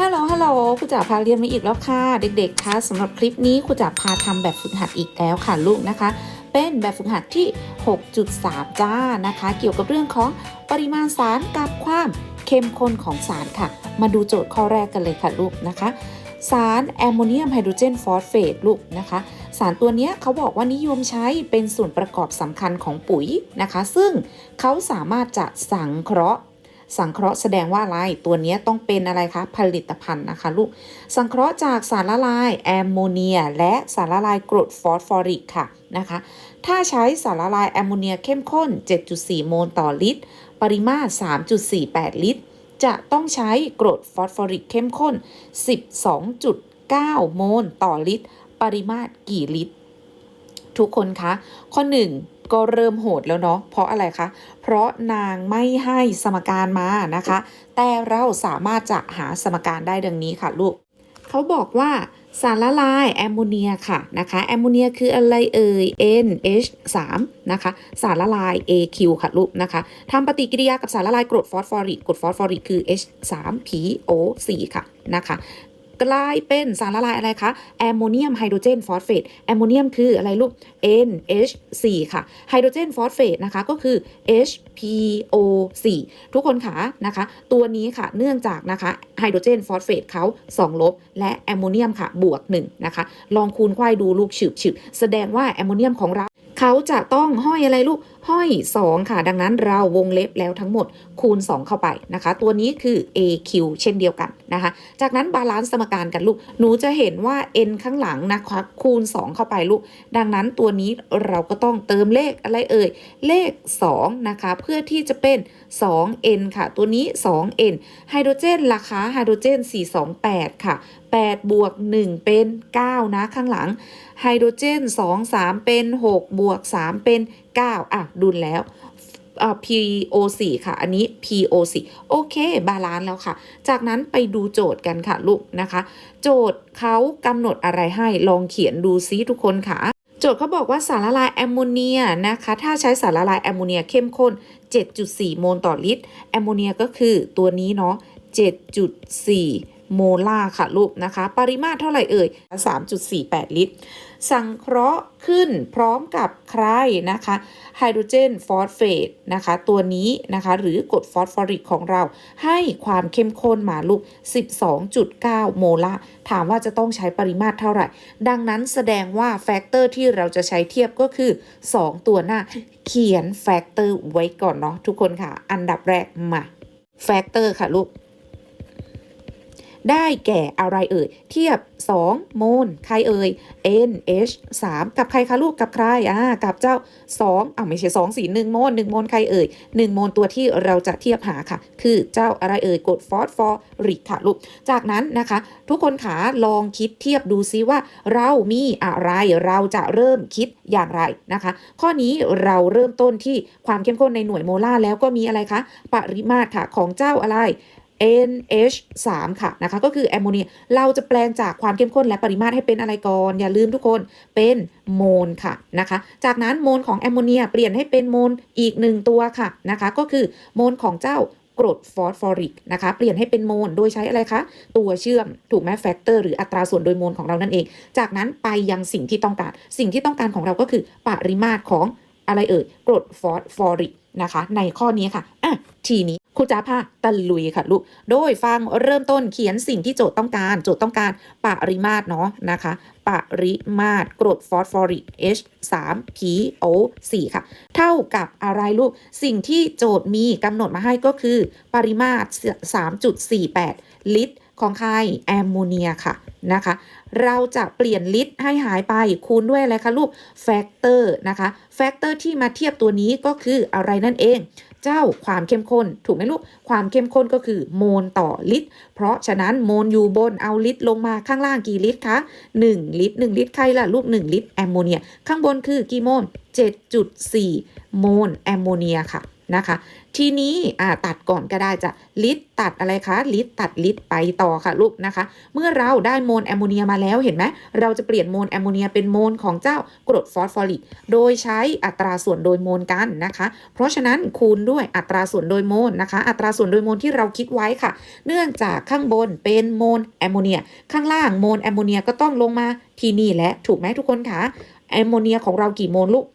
ฮัลโหล ฮัลโหลครูจ๋าพาเรียนมาอีกแล้วค่ะ เด็กๆ คะสำหรับคลิปนี้ครูจ๋าพาทำแบบฝึกหัดอีกแล้วค่ะลูกนะคะ เป็นแบบฝึกหัดที่ 6.3 จ้านะคะ เกี่ยวกับเรื่องของปริมาณสารกับความเข้มข้นของสารค่ะ มาดูโจทย์ข้อแรกกันเลยค่ะลูกนะคะ สารแอมโมเนียมไฮโดรเจนฟอสเฟตลูกนะคะ สารตัวนี้เขาบอกว่านิยมใช้เป็นส่วนประกอบสำคัญของปุ๋ยนะคะ ซึ่งเขาสามารถจะสังเคราะห์ สังเคราะห์แสดงว่าอะไร ตัวนี้ต้องเป็นอะไรคะ ผลิตภัณฑ์นะคะลูก สังเคราะห์จากสารละลายแอมโมเนีย และสารละลายกรดฟอสฟอริกค่ะนะคะ ถ้าใช้สารละลายแอมโมเนียเข้มข้น 7.4 โมลต่อลิตร ปริมาตร 3.48 ลิตร จะต้องใช้กรดฟอสฟอริกเข้มข้น 12.9 โมลต่อลิตร ปริมาตรกี่ลิตร ทุกคนคะ ข้อ 1 ก็เริ่มโหดแล้วเนาะเพราะอะไรคะ เพราะนางไม่ให้สมการมานะคะ แต่เราสามารถจะหาสมการได้ดังนี้ค่ะลูกเขาบอกว่าสารละลายแอมโมเนียค่ะนะคะแอมโมเนียคืออะไรเอ่ย NH3 นะคะสารละลาย AQ ค่ะลูกนะคะทำปฏิกิริยากับสารละลายกรดฟอสฟอริกกรดฟอสฟอริกคือ H3PO4 ค่ะนะคะ กลายเป็นสารละลายอะไรคะแอมโมเนียมไฮโดรเจนฟอสเฟตแอมโมเนียมคืออะไรลูก NH4 ค่ะไฮโดรเจนฟอสเฟตนะคะก็คือ HPO4 ทุกคนค่ะนะคะ ตัวนี้ค่ะเนื่องจากนะคะไฮโดรเจนฟอสเฟตเขา2 ลบ และแอมโมเนียมค่ะบวก1นะคะลองคูณควายดูลูกฉึบฉึบแสดงว่าแอมโมเนียมของเราเขาจะต้องห้อยอะไรลูก ห้อย 2 ค่ะ ดังนั้นเราวงเล็บแล้วทั้งหมดคูณ 2 เข้าไปนะคะ ตัวนี้คือ AQ เช่นเดียวกันนะคะ จากนั้นบาลานซ์สมการกันลูก หนูจะเห็นว่า n ข้างหลังนะคะคูณ 2 เข้าไปลูก ดังนั้นตัวนี้เราก็ต้องเติมเลขอะไรเอ่ย เลข 2 นะคะ เพื่อที่จะเป็น 2n ค่ะ ตัวนี้ 2n ไฮโดรเจนราคาไฮโดรเจน 428 ค่ะ 8 บวก 1 เป็น 9 นะข้างหลังไฮโดรเจน 2 3 เป็น 6 บวก 3 เป็น 9อะดุลแล้วอ่า PO4 ค่ะ อันนี้ PO4 โอเค บาลานซ์แล้วค่ะ จากนั้นไปดูโจทย์กันค่ะลูกนะคะ โจทย์เขากำหนดอะไรให้ลองเขียนดูซิทุกคนค่ะ โจทย์เขาบอกว่าสารละลายแอมโมเนียนะคะ ถ้าใช้สารละลายแอมโมเนียเข้มข้น 7.4 โมลต่อลิตร แอมโมเนียก็คือตัวนี้เนาะ 7.4 โมลาร์ค่ะลูกนะคะ ปริมาตรเท่าไหร่เอ่ย 3.48 ลิตร สังเคราะห์ขึ้นพร้อมกับใครนะคะไฮโดรเจนฟอสเฟตนะคะตัวนี้นะคะหรือกรดฟอสฟอริกของเรา ให้ความเข้มข้นมาลูก 12.9 โมลาร์ถามว่าจะต้องใช้ปริมาตรเท่าไหร่ ดังนั้นแสดงว่าแฟกเตอร์ที่เราจะใช้เทียบก็คือ 2 ตัวหน้า เขียนแฟกเตอร์ไว้ก่อนเนาะทุกคนค่ะ อันดับแรกมาแฟกเตอร์ค่ะลูก ได้แก่อะไรเอ่ย เทียบ 2 โมล ใครเอ่ย NH 3 กับใครคะลูกกับใครอ่ากับเจ้า2อ่าไม่ใช่2สี1โมล 1 โมล ใครเอ่ย 1 โมลตัวที่เราจะเทียบหาค่ะ คือเจ้าอะไรเอ่ยกดฟอสฟอริกค่ะลูก จากนั้นนะคะ ทุกคนขาลองคิดเทียบดูซิว่า เรามีอะไรเราจะเริ่มคิดอย่างไรนะคะ ข้อนี้เราเริ่มต้นที่ความเข้มข้นในหน่วยโมลาร์แล้วก็มีอะไรคะปริมาตรค่ะของเจ้าอะไร NH3 ค่ะนะคะก็คือแอมโมเนียเราจะแปลงจากความเข้มข้นและปริมาตรให้เป็นอะไรก่อนอย่าลืมทุกคนเป็นโมลค่ะนะคะจากนั้นโมลของแอมโมเนียเปลี่ยนให้เป็นโมลอีกหนึ่งตัวค่ะนะคะก็คือโมลของเจ้ากรดฟอสฟอริกนะคะเปลี่ยนให้เป็นโมลโดยใช้อะไรคะตัวเชื่อมถูกไหมแฟกเตอร์หรืออัตราส่วนโดยโมลของเรานั่นเอง จากนั้นไปยังสิ่งที่ต้องการ สิ่งที่ต้องการของเราก็คือปริมาตรของอะไรเอ่ยกรดฟอสฟอริกนะคะในข้อนี้ค่ะอะ ทีนี้ครูจ้าพาตะลุยค่ะลูก โดยฟังเริ่มต้นเขียนสิ่งที่โจทย์ต้องการ โจทย์ต้องการปริมาตรเนาะนะคะ ปริมาตรกรดฟอสฟอริก H 3 PO 4ค่ะ เท่ากับอะไรลูก สิ่งที่โจทย์มีกำหนดมาให้ก็คือ ปริมาตร 3.48 ลิตรของใครแอมโมเนียค่ะนะคะ เราจะเปลี่ยนลิตรให้หายไปคูณด้วยอะไรคะลูกแฟกเตอร์นะคะแฟกเตอร์ที่มาเทียบตัวนี้ก็คืออะไรนั่นเอง เจ้าความเข้มข้น ถูกไหมลูก ความเข้มข้นก็คือโมลต่อลิตร เพราะฉะนั้นโมลอยู่บนเอาลิตรลงมาข้างล่างกี่ลิตรคะ 1 ลิตร 1 ลิตรใครล่ะลูก 1 ลิตรแอมโมเนีย ข้างบนคือกี่โมล7.4 โมลแอมโมเนียค่ะ นะคะ ทีนี้อ่าตัดก่อนก็ได้จะลิตรตัดอะไรคะลิตรตัดลิตรไปต่อค่ะลูกนะคะ เมื่อเราได้โมลแอมโมเนียมาแล้วเห็นไหมเราจะเปลี่ยนโมลแอมโมเนียเป็นโมลของเจ้ากรดฟอสฟอริกโดยใช้อัตราส่วนโดยโมลกันนะคะ เพราะฉะนั้นคูณด้วยอัตราส่วนโดยโมลนะคะ อัตราส่วนโดยโมลที่เราคิดไว้ค่ะ เนื่องจากข้างบนเป็นโมลแอมโมเนียข้างล่างโมลแอมโมเนียก็ต้องลงมาที่นี่แหละถูกไหมทุกคนคะแอมโมเนียของเรากี่โมลลูก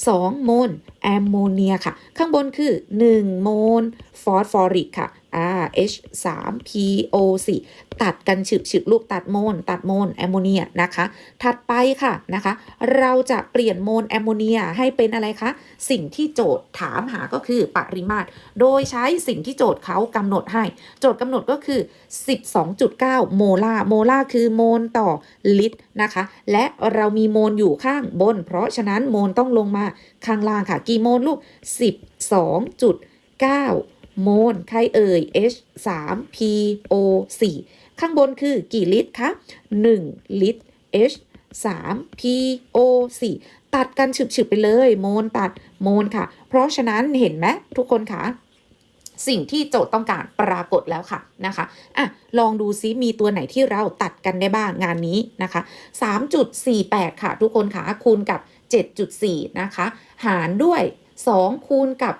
2 โมลแอมโมเนียค่ะ ข้างบนคือ 1 โมลฟอสฟอริกค่ะ อ่า H 3 PO 4ตัดกันฉึบฉึบลูกตัดโมลตัดโมลแอมโมเนียนะคะ ถัดไปค่ะนะคะ เราจะเปลี่ยนโมลแอมโมเนียให้เป็นอะไรคะ สิ่งที่โจทย์ถามหาก็คือปริมาตร โดยใช้สิ่งที่โจทย์เขากำหนดให้ โจทย์กำหนดก็คือ 12.9 โมลาร์โมลาร์คือโมลต่อลิตรนะคะ และเรามีโมลอยู่ข้างบน เพราะฉะนั้นโมลต้องลงมาข้างล่างค่ะ กี่โมลลูก 12.9 โมลใครเอ่ย H 3 PO 4 ข้างบนคือกี่ลิตรคะ 1 ลิตร H 3 PO 4 ตัดกันฉึบๆไปเลย โมลตัดโมลค่ะ เพราะฉะนั้นเห็นไหมทุกคนคะสิ่งที่โจทย์ต้องการปรากฏแล้วค่ะนะคะอะลองดูซิมีตัวไหนที่เราตัดกันได้บ้างงานนี้นะคะ 3.48 ค่ะ ทุกคนค่ะคูณกับ 7.4 นะคะ หารด้วย 2 คูณกับ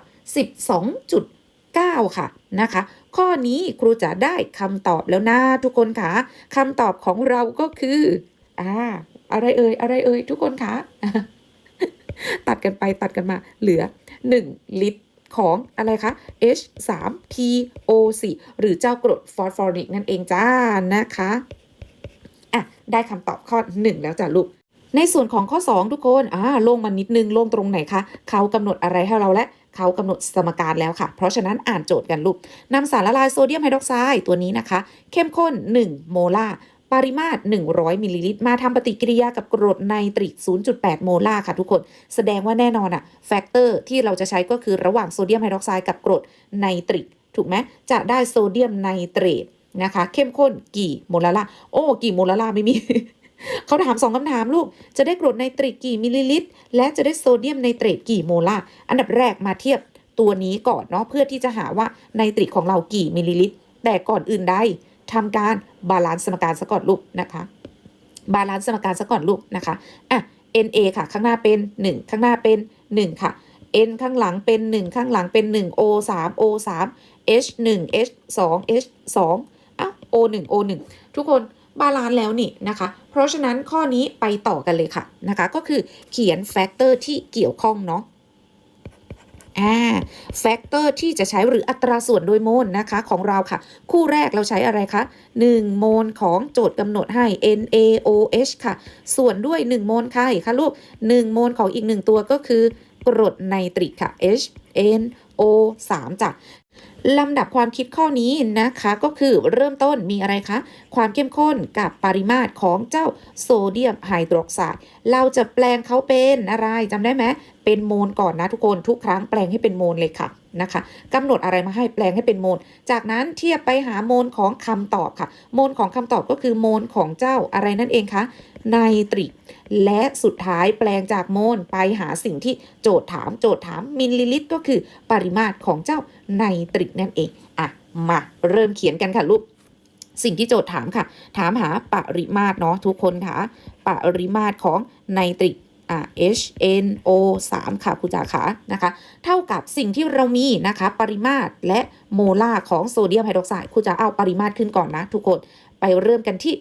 9 ค่ะนะคะ ข้อนี้ครูจะได้คำตอบแล้วนะทุกคนค่ะคำตอบของเราก็คืออ่าอะไรเอ่ยอะไรเอ่ยทุกคนคะตัดกันไปตัดกันมาเหลือ 1 ลิตรของอะไรคะ H 3 PO 4 หรือเจ้ากรดฟอสฟอริกนั่นเองจ้านะคะอะได้คำตอบข้อ 1 แล้วจ้ะลูก ในส่วนของข้อ 2 ทุกคนอ่าลงมานิดนึงลงตรงไหนคะเขากำหนดอะไรให้เราและ เขากำหนดสมการแล้วค่ะ เพราะฉะนั้นอ่านโจทย์กันลูกนำสารละลายโซเดียมไฮดรอกไซด์ตัวนี้นะคะ เข้มข้น 1 โมลาร์ปริมาตร 100 มิลลิลิตร มาทำปฏิกิริยากับกรดไนตริก 0.8 โมลาร์ค่ะทุกคน แสดงว่าแน่นอนอะแฟกเตอร์ที่เราจะใช้ก็คือระหว่างโซเดียมไฮดรอกไซด์กับกรดไนตริก ถูกไหมจะได้โซเดียมไนเตรตนะคะ เข้มข้นกี่โมลาร์โอ้ กี่โมลาร์ไม่มี เขาถามสองคำถามลูก จะได้กรดไนตริกกี่มิลลิลิตร และจะได้โซเดียมไนเตรตกี่โมลาร์อันดับแรกมาเทียบตัวนี้ก่อนเนาะเพื่อที่จะหาว่าไนตริกของเรากี่มิลลิลิตร แต่ก่อนอื่นใดทำการบาลานซ์สมการซะก่อนลูกนะคะ บาลานซ์สมการซะก่อนลูกนะคะอะ NA ค่ะข้างหน้าเป็น 1 ข้างหน้าเป็น 1 ค่ะ N ข้างหลังเป็น 1 ข้างหลังเป็น 1 O 3 O 3 H 1 H 2 H 2อ้าว O 1 O 1ทุกคน บาลานซ์แล้วนี่นะคะ เพราะฉะนั้นข้อนี้ไปต่อกันเลยค่ะนะคะก็คือเขียนแฟกเตอร์ที่เกี่ยวข้องเนาะอ่าแฟกเตอร์ที่จะใช้หรืออัตราส่วนโดยโมลนะคะของเราค่ะ คู่แรกเราใช้อะไรคะ 1 โมลของโจทย์กำหนดให้ NaOH ค่ะ ส่วนด้วย 1 โมลใครคะลูก 1 โมลของอีก 1 ตัวก็คือกรดไนตริกค่ะ HNO 3 จ้ะ ลำดับความคิดข้อนี้นะคะก็คือเริ่มต้นมีอะไรคะ ความเข้มข้นกับปริมาตรของเจ้าโซเดียมไฮดรอกไซด์เราจะแปลงเขาเป็นอะไรจำได้ไหมเป็นโมลก่อนนะทุกคนทุกครั้งแปลงให้เป็นโมลเลยค่ะนะคะกำหนดอะไรมาให้แปลงให้เป็นโมล จากนั้นเทียบไปหาโมลของคำตอบค่ะ โมลของคำตอบก็คือโมลของเจ้าอะไรนั่นเองคะ ไนตริก และสุดท้ายแปลงจากโมลไปหาสิ่งที่โจทย์ถามโจทย์ถามมิลลิลิตร ก็คือปริมาตรของเจ้าไนตริกนั่นเองอะมาเริ่มเขียนกันค่ะลูกสิ่งที่โจทย์ถามค่ะ ถามหาปริมาตรเนาะทุกคนค่ะ ปริมาตรของไนตริกอ่า HNO 3 ค่ะครูจ๋าขานะคะ เท่ากับสิ่งที่เรามีนะคะ ปริมาตรและโมลาร์ของโซเดียมไฮดรอกไซด์ครูจะเอาปริมาตรขึ้นก่อนนะทุกคน ไปเริ่มกันที่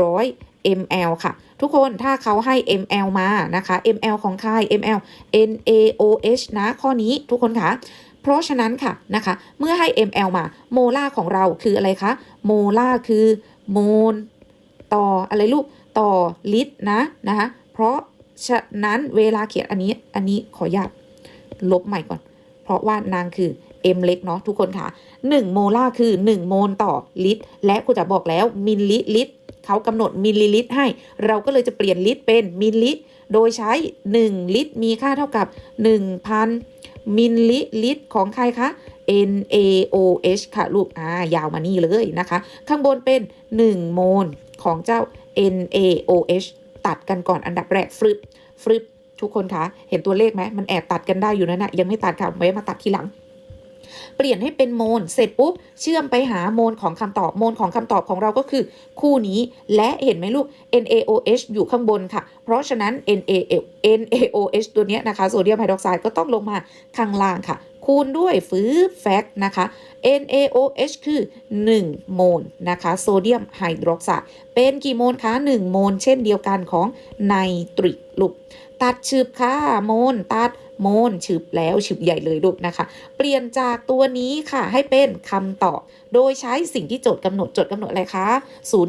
100 ml ค่ะ ทุกคนถ้าเขาให้ ml มานะคะ ml ของใคร ml NaOH นะ ข้อนี้ทุกคนค่ะเพราะฉะนั้นค่ะนะคะ เมื่อให้ ml มาโมลาร์ของเราคืออะไรคะโมลาร์คือโมลต่ออะไรลูกต่อลิตรนะนะคะเพราะฉะนั้นเวลาเขียนอันนี้อันนี้ขออนุญาตลบใหม่ก่อน เพราะว่านางคือ m เล็กเนาะทุกคนค่ะ 1 โมลาร์คือ 1 โมลต่อลิตร และคุณจะบอกแล้วมิลลิลิตร เขากำหนดมิลลิลิตรให้ เราก็เลยจะเปลี่ยนลิตรเป็นมิลลิ โดยใช้ 1 ลิตรมีค่าเท่ากับ 1,000 มิลลิลิตรของใครคะ NaOH ค่ะลูกอ่ายาวมานี่เลยนะคะ ข้างบนเป็น 1 โมลของเจ้า NaOH ตัดกันก่อนอันดับแรกฟรึบฟรึบทุกคนคะ เห็นตัวเลขไหม มันแอบตัดกันได้อยู่นั่นนะยังไม่ตัดค่ะไว้มาตัดทีหลัง เปลี่ยนให้เป็นโมลเสร็จปุ๊บเชื่อมไปหาโมลของคำตอบโมลของคำตอบของเราก็คือ คู่นี้และเห็นไหมลูก NaOH อยู่ข้างบนค่ะ เพราะฉะนั้น NaL NaOH ตัวเนี้ยนะคะโซเดียมไฮดรอกไซด์ก็ต้องลงมาข้างล่างค่ะ คูณด้วยฟื้แฟกนะคะ NaOH คือ 1 โมลนะคะโซเดียมไฮดรอกไซด์เป็นกี่โมลคะ 1 โมลเช่นเดียวกันของไนตริกลูกตัดฉึบค่ะโมลตัด โมลฉึบแล้วฉึบใหญ่เลยลูกนะคะ เปลี่ยนจากตัวนี้ค่ะให้เป็นคำตอบ โดยใช้สิ่งที่โจทย์กำหนดโจทย์กำหนดอะไรคะ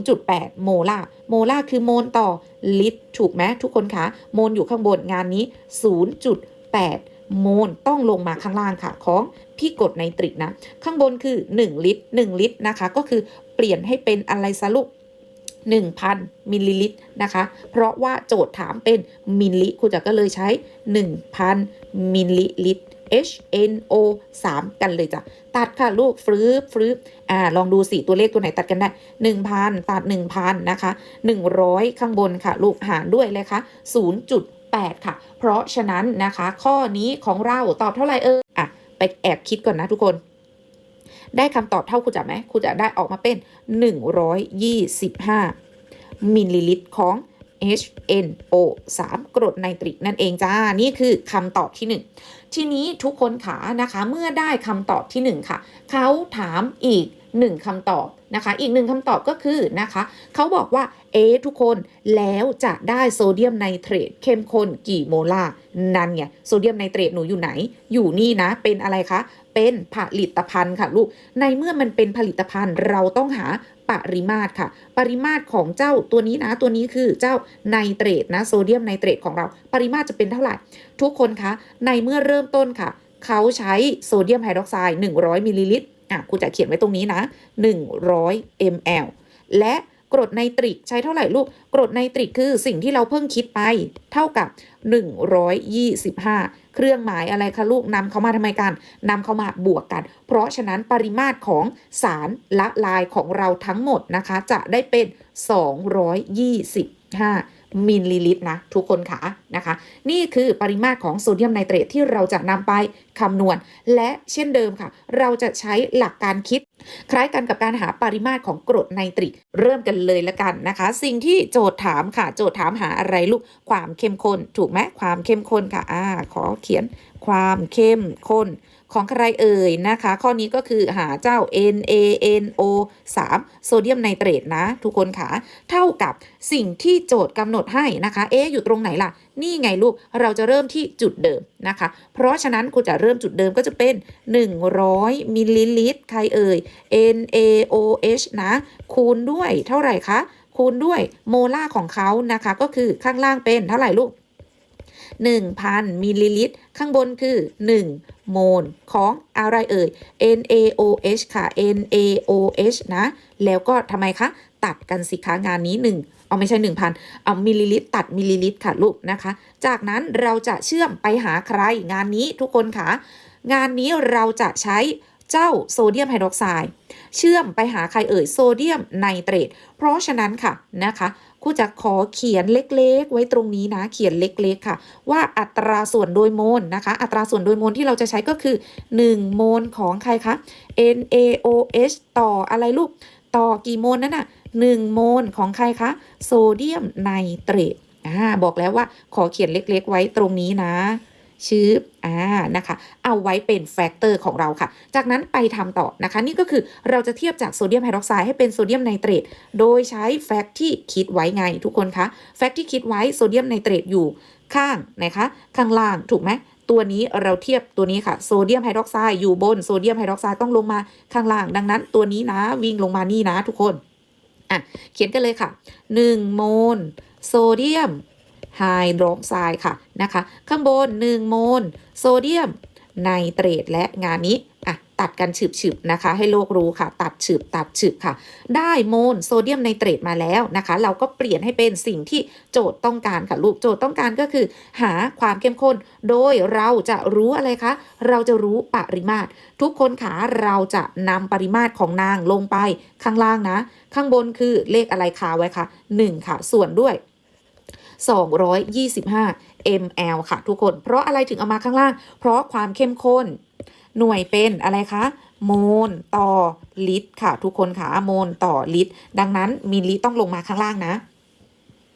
0.8 โมลาร์โมลาร์คือโมลต่อลิตรถูกไหมทุกคนคะโมลอยู่ข้างบนงานนี้ 0.8โมลต้องลงมาข้างล่างค่ะของพี่กดไนตริกนะ ข้างบนคือ 1 ลิตร 1 ลิตรนะคะ ก็คือเปลี่ยนให้เป็นอะไรซะลูก1,000 มิลลิลิตรนะคะ เพราะว่าโจทย์ถามเป็นมิลลิครูจักรก็เลยใช้ 1,000 มิลลิลิตร HNO 3 กันเลยจ้ะ ตัดค่ะลูกฟรืบฟรืบอ่า ลองดูสิตัวเลขตัวไหนตัดกันได้ 1,000 ตัด 1,000 นะคะ 100 ข้างบนค่ะ ลูกหารด้วยเลยค่ะ0.8 ค่ะ เพราะฉะนั้นนะคะ ข้อนี้ของเราตอบเท่าไหร่เอออะ ไปแอบคิดก่อนนะทุกคน ได้คำตอบเท่าครูจะไหมครูจะได้ออกมาเป็น 125 มิลลิลิตรของ HNO 3กรดไนตริกนั่นเองจ้า นี่คือคำตอบที่ 1 ทีนี้ทุกคนขานะคะ เมื่อได้คำตอบที่ 1 ค่ะ เขาถามอีก 1คำตอบนะคะ อีกหนึ่งคำตอบก็คือนะคะ เขาบอกว่า เอทุกคนแล้วจะได้โซเดียมไนเตรตเข้มข้นกี่โมลาร์นั่นไงโซเดียมไนเตรตหนูอยู่ไหน อยู่นี่นะ เป็นอะไรคะ เป็นผลิตภัณฑ์ค่ะลูก ในเมื่อมันเป็นผลิตภัณฑ์เราต้องหา ปริมาตรค่ะ ปริมาตรของเจ้าตัวนี้นะ ตัวนี้คือเจ้าไนเตรตนะโซเดียมไนเตรตของเรา ปริมาตรจะเป็นเท่าไหร่ ทุกคนคะ ในเมื่อเริ่มต้นค่ะ เขาใช้โซเดียมไฮดรอกไซด์100มิลลิลิตรอะครูจะเขียนไว้ตรงนี้นะ 100 ml และกรดไนตริกใช้เท่าไหร่ลูก กรดไนตริกคือสิ่งที่เราเพิ่งคิดไป เท่ากับ 125 เครื่องหมายอะไรคะลูกนำเขามาทำไมกันนำเขามาบวกกัน เพราะฉะนั้นปริมาตรของสารละลายของเราทั้งหมดนะคะ จะได้เป็น 225มิลลิลิตรนะ ทุกคนค่ะนะคะ นี่คือปริมาตรของโซเดียมไนเตรตที่เราจะนำไปคำนวณ และเช่นเดิมค่ะ เราจะใช้หลักการคิด คล้ายกันกับการหาปริมาตรของกรดไนตริก เริ่มกันเลยละกันนะคะ สิ่งที่โจทย์ถามค่ะ โจทย์ถามหาอะไรลูกความเข้มข้นถูกไหมความเข้มข้นค่ะอ่าขอเขียน ความเข้มข้นของใครเอ่ยนะคะ ข้อนี้ก็คือหาเจ้า NaNO 3 โซเดียมไนเตรตนะ ทุกคนค่ะ เท่ากับสิ่งที่โจทย์กำหนดให้นะคะ เอ๊ะอยู่ตรงไหนล่ะ นี่ไงลูก เราจะเริ่มที่จุดเดิมนะคะ เพราะฉะนั้นครูจะเริ่มจุดเดิมก็จะเป็น 100 มิลลิลิตร ใครเอ่ย NaOH นะ คูณด้วยเท่าไหร่คะ คูณด้วยโมลาร์ของเขานะคะ ก็คือข้างล่างเป็นเท่าไหร่ลูก 1,000 มิลลิลิตร ข้างบนคือ 1 โมลของอะไรเอ่ย NaOH ค่ะ NaOH นะ แล้วก็ทำไมคะตัดกันสิคะงานนี้ 1 เอาไม่ใช่ 1,000เอามิลลิลิตรตัดมิลลิลิตรค่ะลูกนะคะ จากนั้นเราจะเชื่อมไปหาใครงานนี้ทุกคนค่ะ งานนี้เราจะใช้ เจ้าโซเดียมไฮดรอกไซด์เชื่อมไปหาใครเอ่ยโซเดียมไนเตรตเพราะฉะนั้นค่ะนะคะครูจะขอเขียนเล็กๆ ไว้ตรงนี้นะ เขียนเล็กๆค่ะ ว่าอัตราส่วนโดยโมลนะคะ อัตราส่วนโดยโมลที่เราจะใช้ก็คือ 1 โมลของใครคะ NaOH ต่ออะไรลูก ต่อกี่โมลนั่นน่ะ1โมลของใครคะโซเดียมไนเตรตอ่าบอกแล้วว่าขอเขียนเล็กๆ ไว้ตรงนี้นะ ชื่ออ่านะคะ เอาไว้เป็นแฟกเตอร์ของเราค่ะ จากนั้นไปทำต่อนะคะ นี่ก็คือเราจะเทียบจากโซเดียมไฮดรอกไซด์ให้เป็นโซเดียมไนเตรตโดยใช้แฟกต์ที่คิดไว้ไงทุกคนคะแฟกต์ที่คิดไว้โซเดียมไนเตรตอยู่ข้างนะคะ ข้างล่างถูกไหมตัวนี้เราเทียบตัวนี้ค่ะโซเดียมไฮดรอกไซด์อยู่บนโซเดียมไฮดรอกไซด์ต้องลงมาข้างล่าง ดังนั้นตัวนี้นะวิ่งลงมานี่นะทุกคนอะเขียนกันเลยค่ะ 1 โมลโซเดียมไไฮดรอกไซด์ค่ะนะคะ ข้างบน 1 โมล โซเดียม ไนเตรตและงานนี้อะตัดกันฉึบๆนะคะ ให้โลกรู้ค่ะ ตัดฉึบตัดฉึบค่ะ ได้โมลโซเดียมไนเตรตมาแล้วนะคะ เราก็เปลี่ยนให้เป็นสิ่งที่โจทย์ต้องการค่ะลูกโจทย์ต้องการก็คือ หาความเข้มข้น โดยเราจะรู้อะไรคะ เราจะรู้ปริมาตร ทุกคนขาเราจะนำปริมาตรของนางลงไปข้างล่างนะ ข้างบนคือเลขอะไรคาไว้คะ1ค่ะ ส่วนด้วย 225 ml ค่ะทุกคน เพราะอะไรถึงเอามาข้างล่าง เพราะความเข้มข้น หน่วยเป็นอะไรคะโมลต่อลิตรค่ะ ทุกคนค่ะโมลต่อลิตร ดังนั้นมิลลิต้องลงมาข้างล่างนะ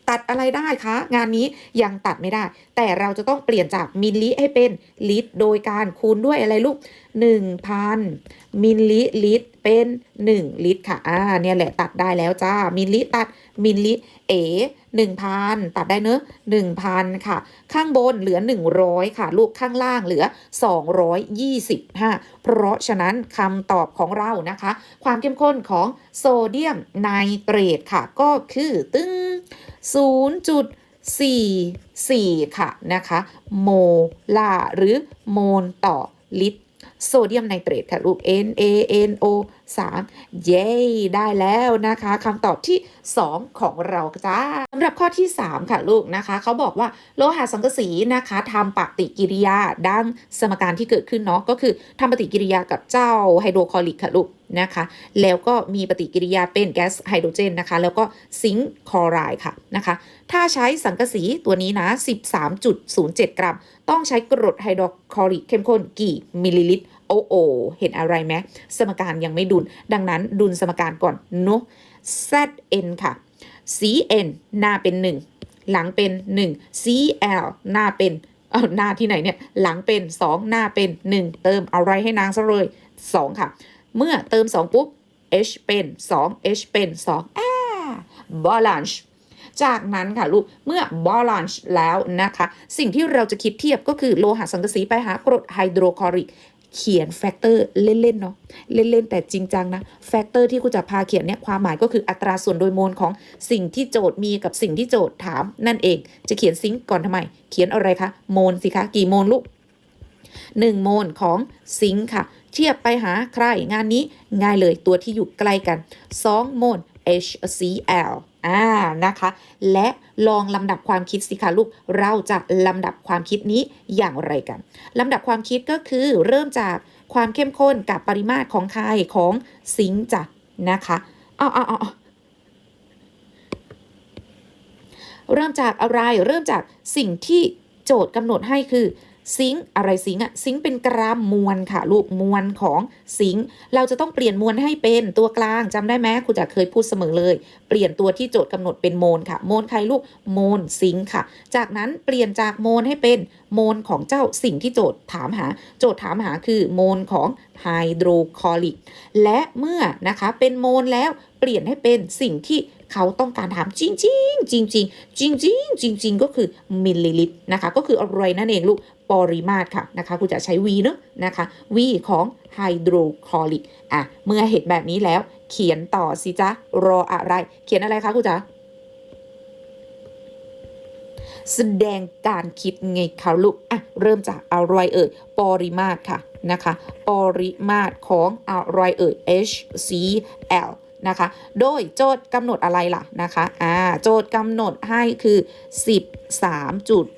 ตัดอะไรได้คะ งานนี้ยังตัดไม่ได้ แต่เราจะต้องเปลี่ยนจากมิลลิให้เป็นลิตร โดยการคูณด้วยอะไรลูก 1,000 มิลลิลิตรเป็น 1 ลิตรค่ะ อ่าเนี่ยแหละตัดได้แล้วจ้า มิลลิตัดมิลลิเอ 1,000 ตัดได้เนอะ1,000 ค่ะ ข้างบนเหลือ 100 ค่ะ ลูกข้างล่างเหลือ 225 เพราะฉะนั้นคำตอบของเรานะคะ ความเข้มข้นของโซเดียมไนเตรตค่ะ ก็คือตึ้ง0.44 ค่ะนะคะ โมลาร์หรือโมลต่อลิตร โซเดียมไนเตรตค่ะลูก N A N O 3 เย้ ได้แล้วนะคะคำตอบที่ 2 ของเราจ้าสำหรับข้อที่ 3 ค่ะลูกนะคะ เขาบอกว่าโลหะสังกะสีนะคะทำปฏิกิริยาดังสมการที่เกิดขึ้นเนาะก็คือทำปฏิกิริยากับเจ้าไฮโดรคลอริกค่ะลูก นะคะ แล้วก็มีปฏิกิริยาเป็นแก๊สไฮโดรเจนนะคะ แล้วก็ซิงค์คลอไรด์ค่ะนะคะ ถ้าใช้สังกะสีตัวนี้นะ 13.07 กรัม ต้องใช้กรดไฮโดรคลอริกเข้มข้นกี่มิลลิลิตร โอ้โอเห็นอะไรไหมสมการยังไม่ดุล ดังนั้นดุลสมการก่อนเนอะ Zn ค่ะ Cn หน้าเป็น 1 หลังเป็น 1 Cl หน้าเป็นเอาหน้าที่ไหนเนี่ย หลังเป็น 2 หน้าเป็น 1 เติมอะไรให้นางซะเลย 2 ค่ะ เมื่อเติม 2 ปุ๊บ H เป็น 2 H เป็น2อ่า balance จากนั้นค่ะลูก เมื่อ balance แล้วนะคะ สิ่งที่เราจะคิดเทียบก็คือโลหะสังกะสีไปหากรดไฮโดรคลอริกเขียนแฟกเตอร์เล่น ๆ เนาะเล่น ๆ แต่จริงจังนะ แฟกเตอร์ที่กูจะพาเขียนเนี่ยความหมายก็คืออัตราส่วนโดยโมลของสิ่งที่โจทย์มีกับสิ่งที่โจทย์ถามนั่นเอง จะเขียนซิงค์ก่อนทำไม เขียนอะไรคะ โมลสิคะ กี่โมลลูก 1 โมลของซิงค์ค่ะ เทียบไปหาใครงานนี้ง่ายเลยตัวที่อยู่ใกล้กัน2โมล HCl อ่านะคะ และลองลำดับความคิดสิคะลูก เราจะลำดับความคิดนี้อย่างไรกันลำดับความคิดก็คือเริ่มจากความเข้มข้นกับปริมาตรของใครของซิงค์จ้ะนะคะอ้าวอ้าวอ้าเริ่มจากอะไรเริ่มจากสิ่งที่โจทย์กำหนดให้คือ ซิงอะไรซิงอะซิงเป็นกรัมมวลค่ะลูกมวลของซิงเราจะต้องเปลี่ยนมวลให้เป็นตัวกลางจำได้ไหมครูจะเคยพูดเสมอเลย เปลี่ยนตัวที่โจทย์กำหนดเป็นโมลค่ะโมลใครลูกโมลซิงค่ะ จากนั้นเปลี่ยนจากโมลให้เป็นโมลของเจ้าสิ่งที่โจทย์ถามหา โจทย์ถามหาคือโมลของไฮโดรคลอริกและเมื่อนะคะเป็นโมลแล้วเปลี่ยนให้เป็นสิ่งที่เขาต้องการถามจริงจริงจริงจริงจริงจริงจริงก็คือมิลลิลิตรนะคะ ก็คืออะไรนั่นเองลูก ปริมาตรค่ะนะคะคุณจะใช้ V เนอะนะคะ V ของไฮโดรคลอริกอะเมื่อเห็นแบบนี้แล้ว เขียนต่อสิจ๊ะรออะไร เขียนอะไรคะคุณจ๊ะแสดงการคิดไงคะลูกอะเริ่มจากอะไรเอ่ยปริมาตรค่ะนะคะปริมาตรของอะไรเอ่ย HCl นะคะ โดยโจทย์กำหนดอะไรล่ะนะคะอ่าโจทย์กำหนดให้คือ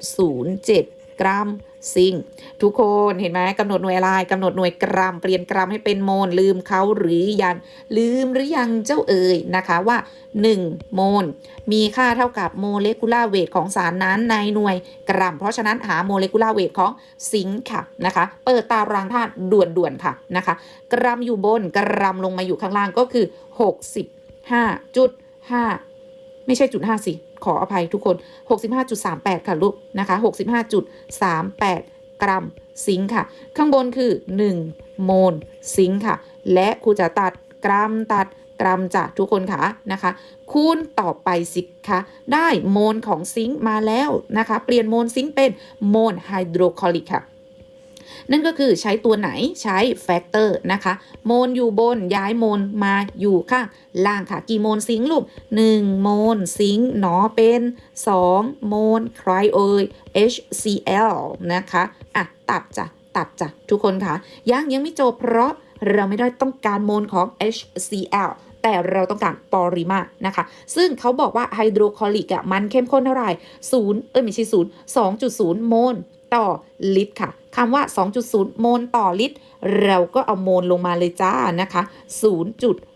13.07 กรัม ซิงทุกคนเห็นไหมกำหนดหน่วยอะไรกำหนดหน่วยกรัม เปลี่ยนกรัมให้เป็นโมลลืมเขาหรือยังลืมหรือยังเจ้าเอ่ยนะคะว่า 1 โมลมีค่าเท่ากับโมเลกุลาร์เวทของสารนั้นในหน่วยกรัม เพราะฉะนั้นหาโมเลกุลาร์เวทของซิงค์ค่ะนะคะ เปิดตารางธาตุด่วนๆค่ะนะคะ กรัมอยู่บนกรัมลงมาอยู่ข้างล่างก็คือ 65.5 ไม่ใช่จุด5สิขออภัยทุกคน 65.38 ค่ะลูกนะคะ 65.38 กรัมซิงค์ค่ะ ข้างบนคือ 1 โมลซิงค์ค่ะ และครูจะตัดกรัมตัดกรัมจ้ะทุกคนค่ะนะคะ คูณต่อไปสิคะได้โมลของซิงค์มาแล้วนะคะ เปลี่ยนโมลซิงค์เป็นโมลไฮโดรคลอริกค่ะ นั่นก็คือใช้ตัวไหนใช้แฟกเตอร์นะคะโมลอยู่บนย้ายโมลมาอยู่ข้างล่างค่ะกี่โมลซิงค์ลูก 1 โมลซิงค์หนอเป็น 2 โมลใครเอ่ย HCl นะคะอะตัดจ้ะตัดจ้ะทุกคนค่ะยังยังไม่จบเพราะเราไม่ได้ต้องการโมลของ HCl แต่เราต้องการปริมาตรนะคะ ซึ่งเขาบอกว่าไฮโดรคลอริกอะมันเข้มข้นเท่าไหร่0เอ้ยไม่ใช่0 2.0โมล ต่อลิตรค่ะคำว่า 2.0 โมลต่อลิตร เราก็เอาโมลลงมาเลยจ้านะคะ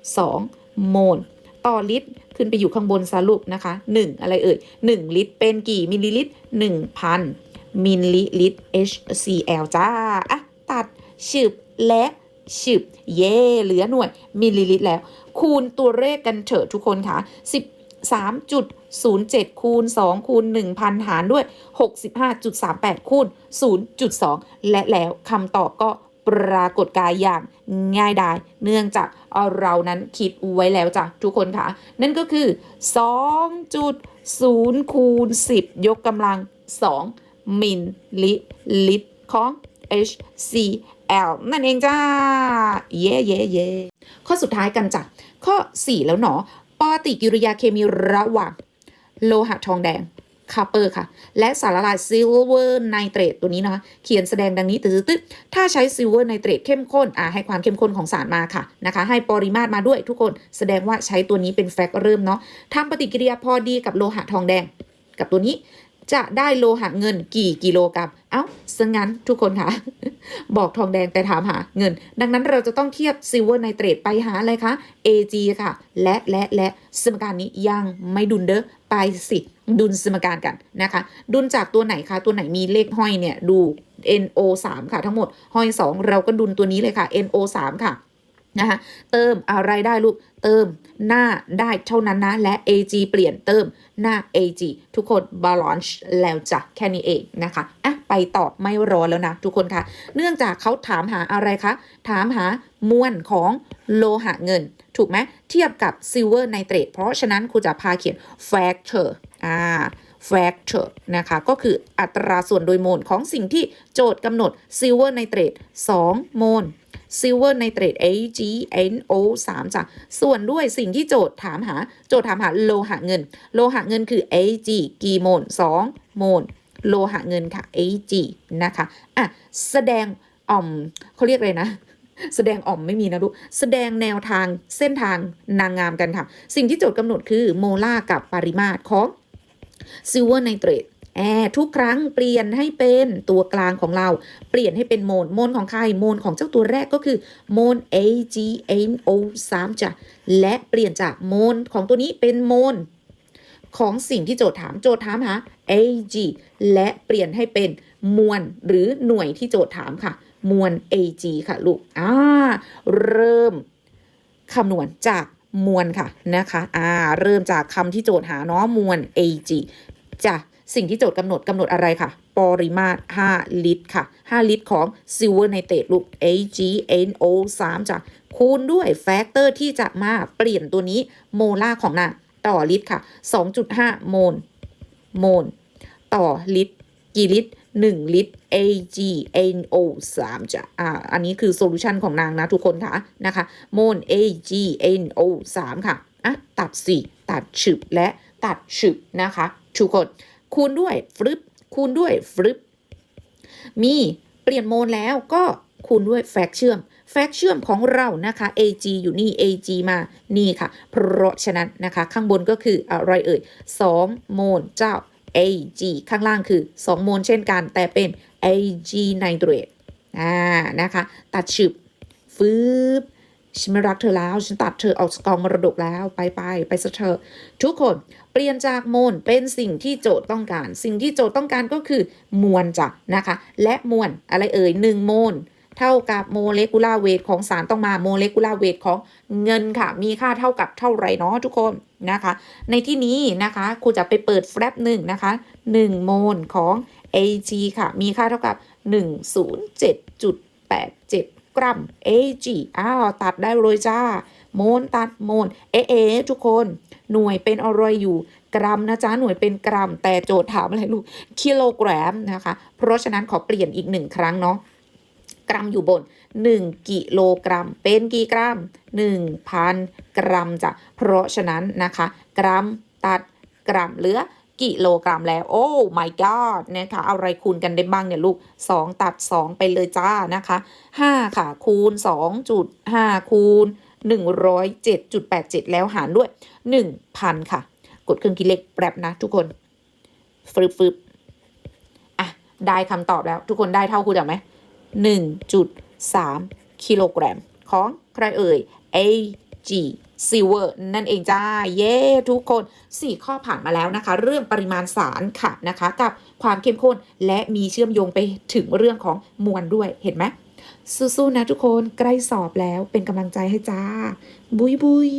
0.2 โมลต่อลิตร ขึ้นไปอยู่ข้างบนสรุปนะคะ 1 อะไรเอ่ย 1 ลิตร เป็นกี่มิลลิลิตร 1,000 มิลลิลิตร HCl จ้าอะตัดฉึบและฉึบเย่เหลือหน่วยมิลลิลิตรแล้ว คูณตัวเลขกันเถอะทุกคนค่ะ 0.7 คูณ 2 คูณ 1,000 หารด้วย 65.38 คูณ 0.2 และแล้วคำตอบก็ปรากฏกายอย่างง่ายดาย เนื่องจากเรานั้นคิดไว้แล้วจ้ะทุกคนค่ะ นั่นก็คือ 2.0 คูณ 10 ยกกำลัง 2 มิลลิลิตรของ HCl นั่นเองจ้า เย่เย่เย่ข้อสุดท้ายกันจ้ะข้อ 4 แล้วเนาะปฏิกิริยาเคมีระหว่าง โลหะทองแดงคาเปอร์ค่ะ และสารละลายซิลเวอร์ไนเตรตตัวนี้นะคะ เขียนแสดงดังนี้ตืดๆถ้าใช้ซิลเวอร์ไนเตรตเข้มข้นอ่าให้ความเข้มข้นของสารมาค่ะนะคะ ให้ปริมาตรมาด้วยทุกคนแสดงว่าใช้ตัวนี้เป็นแฟกต์เริ่มเนาะทำปฏิกิริยาพอดีกับโลหะทองแดง กับตัวนี้ จะได้โลหะเงินกี่กิโลกรัม เอ้าซะงั้นทุกคนค่ะบอกทองแดงแต่ถามหาเงิน ดังนั้นเราจะต้องเทียบซิลเวอร์ไนเตรตไปหาอะไรคะ Ag ค่ะ และและและสมการนี้ยังไม่ดุลเด้อไปสิ ดุลสมการกันนะคะ ดุลจากตัวไหนคะ ตัวไหนมีเลขห้อยเนี่ยดู NO 3 ค่ะทั้งหมดห้อย 2 เราก็ดุลตัวนี้เลยค่ะ NO 3 ค่ะ นะคะเติมอะไรได้ลูกเติมหน้าได้เท่านั้นนะ และ AG เปลี่ยนเติมหน้า AG ทุกคน balance แล้วจ้ะแค่นี้เองนะคะอะไปต่อไม่รอแล้วนะ ทุกคนคะเนื่องจากเขาถามหาอะไรคะ ถามหามวลของโลหะเงิน ถูกไหมเทียบกับซิลเวอร์ไนเตรตเพราะฉะนั้นครูจะพาเขียน factor อ่า factor นะคะ ก็คืออัตราส่วนโดยโมลของสิ่งที่โจทย์กำหนดซิลเวอร์ไนเตรต2โมล ซิลเวอร์ไนเตรต AgNO 3จ้ะส่วนด้วยสิ่งที่โจทย์ถามหา โจทย์ถามหาโลหะเงิน โลหะเงินคือ Ag กี่โมล2โมลโลหะเงินค่ะ Ag นะคะอะแสดงอ่อมเขาเรียกอะไรนะแสดงอ่อมไม่มีนะลูก แสดงแนวทางเส้นทางนางงามกันค่ะ สิ่งที่โจทย์กำหนดคือโมลาร์กับปริมาตรของซิลเวอร์ไนเตรต แอทุกครั้งเปลี่ยนให้เป็นตัวกลางของเรา เปลี่ยนให้เป็นโมลโมลของใคร โมลของเจ้าตัวแรกก็คือโมล AgNO 3จ้ะ และเปลี่ยนจากโมลของตัวนี้เป็นโมลของสิ่งที่โจทย์ถาม โจทย์ถามหา Ag และเปลี่ยนให้เป็นมวลหรือหน่วยที่โจทย์ถามค่ะ มวล Ag ค่ะลูก อ่า เริ่มคำนวณจากมวลค่ะนะคะ อ่า เริ่มจากคำที่โจทย์หาเนาะ มวล Ag จ้ะ สิ่งที่โจทย์กำหนดกำหนดอะไรค่ะ ปริมาตร 5 ลิตรค่ะ 5 ลิตรของซิลเวอร์ไนเตรตลูก AgNO 3 จ้ะคูณด้วยแฟกเตอร์ที่จะมาเปลี่ยนตัวนี้โมลาร์ของนางต่อลิตรค่ะ 2.5 โมล โมล ต่อลิตร กี่ลิตร 1 ลิตร AgNO 3 จ้ะ อ่า อันนี้คือโซลูชันของนางนะทุกคนค่ะ นะคะ โมล AgNO 3 ค่ะ อะ ตัด4ตัดฉึบและตัดฉึบนะคะ ทุกคน คูณด้วยฟลึบคูณด้วยฟลึบมีเปลี่ยนโมลแล้วก็คูณด้วยแฟกเชื่อม แฟกเชื่อมของเรานะคะ Ag อยู่นี่ Ag มานี่ค่ะ เพราะฉะนั้นนะคะ ข้างบนก็คืออะไรเอ่ย2โมลเจ้า Ag ข้างล่างคือ 2 โมลเช่นกัน แต่เป็น Ag ไนเตรตอ่านะคะ ตัดฉึบฟืบ ฉันไม่รักเธอแล้ว ฉันตัดเธอออกจากกองมรดกแล้วไปไปไปซะเถอทุกคนเปลี่ยนจากโมลเป็นสิ่งที่โจทย์ต้องการ สิ่งที่โจทย์ต้องการก็คือมวลจ้ะนะคะ และมวลอะไรเอ่ย1โมลเท่ากับโมเลกุลาร์เวทของสารต้องมาโมเลกุลาร์เวทของเงินค่ะ มีค่าเท่ากับเท่าไหร่เนาะทุกคนนะคะ ในที่นี้นะคะครูจะไปเปิดแฟลปหนึ่งนะคะ1โมลของ Ag ค่ะ มีค่าเท่ากับ 107.87 กรัม Ag อ้าวตัดได้เลยจ้าโมลตัดโมลเอเอทุกคนหน่วยเป็นอะไรอยู่กรัมนะจ๊ะหน่วยเป็นกรัม แต่โจทย์ถามอะไรลูกกิโลกรัมนะคะ เพราะฉะนั้นขอเปลี่ยนอีกหนึ่งครั้งเนาะกรัมอยู่บน 1 กิโลกรัม เป็นกี่กรัม 1,000 กรัมจ้ะเพราะฉะนั้นนะคะ กรัมตัดกรัมเหลือ กิโลกรัมแล้ว โอ้ my god นะคะเอาอะไรคูณกันได้บ้างเนี่ยลูก 2 ตัด 2 ไปเลยจ้านะคะ 5 ค่ะ คูณ 2.5 คูณ 107.87 แล้วหารด้วย 1,000 ค่ะ กดเครื่องคิดเลขแป๊บนะทุกคนฟึบฟึบอะ ได้คำตอบแล้ว ทุกคนได้เท่าครูจักไหม1.3 กิโลกรัม ของใครเอ่ย A G silver นั่นเองจ้า เย้ทุกคน 4 ข้อผ่านมาแล้วนะคะ เรื่องปริมาณสารค่ะนะคะ กับความเข้มข้นและมีเชื่อมโยงไปถึงเรื่องของมวลด้วยเห็นไหมสู้ๆนะทุกคนใกล้สอบแล้วเป็นกำลังใจให้จ้า บุยบุย